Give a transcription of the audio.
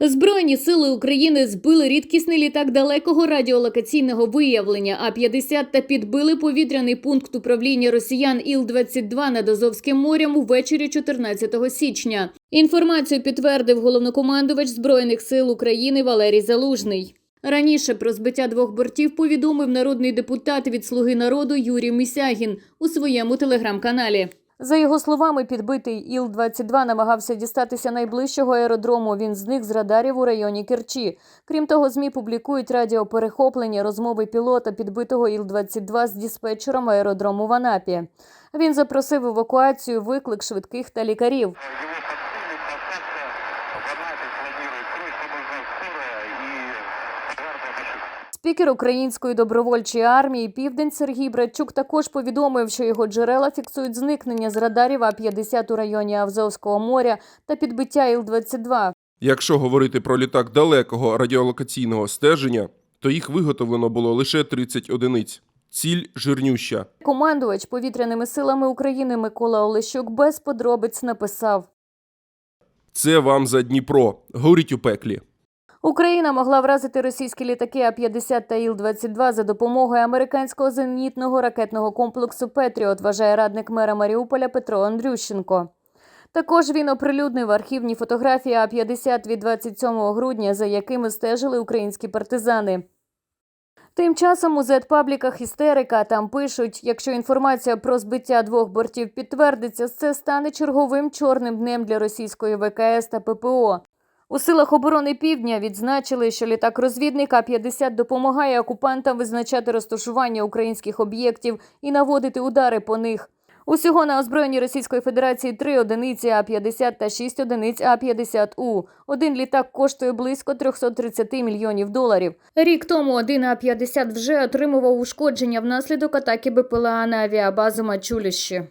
Збройні сили України збили рідкісний літак далекого радіолокаційного виявлення А-50 та підбили повітряний пункт управління росіян Іл-22 над Азовським морем увечері 14 січня. Інформацію підтвердив головнокомандувач Збройних сил України Валерій Залужний. Раніше про збиття двох бортів повідомив народний депутат від Слуги народу Юрій Місягін у своєму телеграм-каналі. За його словами, підбитий Іл-22 намагався дістатися найближчого аеродрому. Він зник з радарів у районі Керчі. Крім того, змі публікують радіоперехоплення розмови пілота підбитого Іл-22 з диспетчером аеродрому в Анапі. Він запросив евакуацію, виклик швидких та лікарів. Спікер Української добровольчої армії Південь Сергій Братчук також повідомив, що його джерела фіксують зникнення з радарів А-50 у районі Азовського моря та підбиття Іл-22. Якщо говорити про літак далекого радіолокаційного стеження, то їх виготовлено було лише 30 одиниць. Ціль жирнюща. Командувач повітряними силами України Микола Олещук без подробиць написав: Це вам за Дніпро. Горіть у пеклі. Україна могла вразити російські літаки А-50 та Іл-22 за допомогою американського зенітного ракетного комплексу Петріот, вважає радник мера Маріуполя Петро Андрющенко. Також він оприлюднив архівні фотографії А-50 від 27 грудня, за якими стежили українські партизани. Тим часом у зет-пабліках істерика там пишуть, якщо інформація про збиття двох бортів підтвердиться, це стане черговим чорним днем для російської ВКС та ППО. У силах оборони Півдня відзначили, що літак-розвідник А-50 допомагає окупантам визначати розташування українських об'єктів і наводити удари по них. Усього на озброєнні Російської Федерації три одиниці А-50 та шість одиниць А-50У. Один літак коштує близько 330 мільйонів доларів. Рік тому один А-50 вже отримував ушкодження внаслідок атаки БПЛА на авіабазу Мачуліще.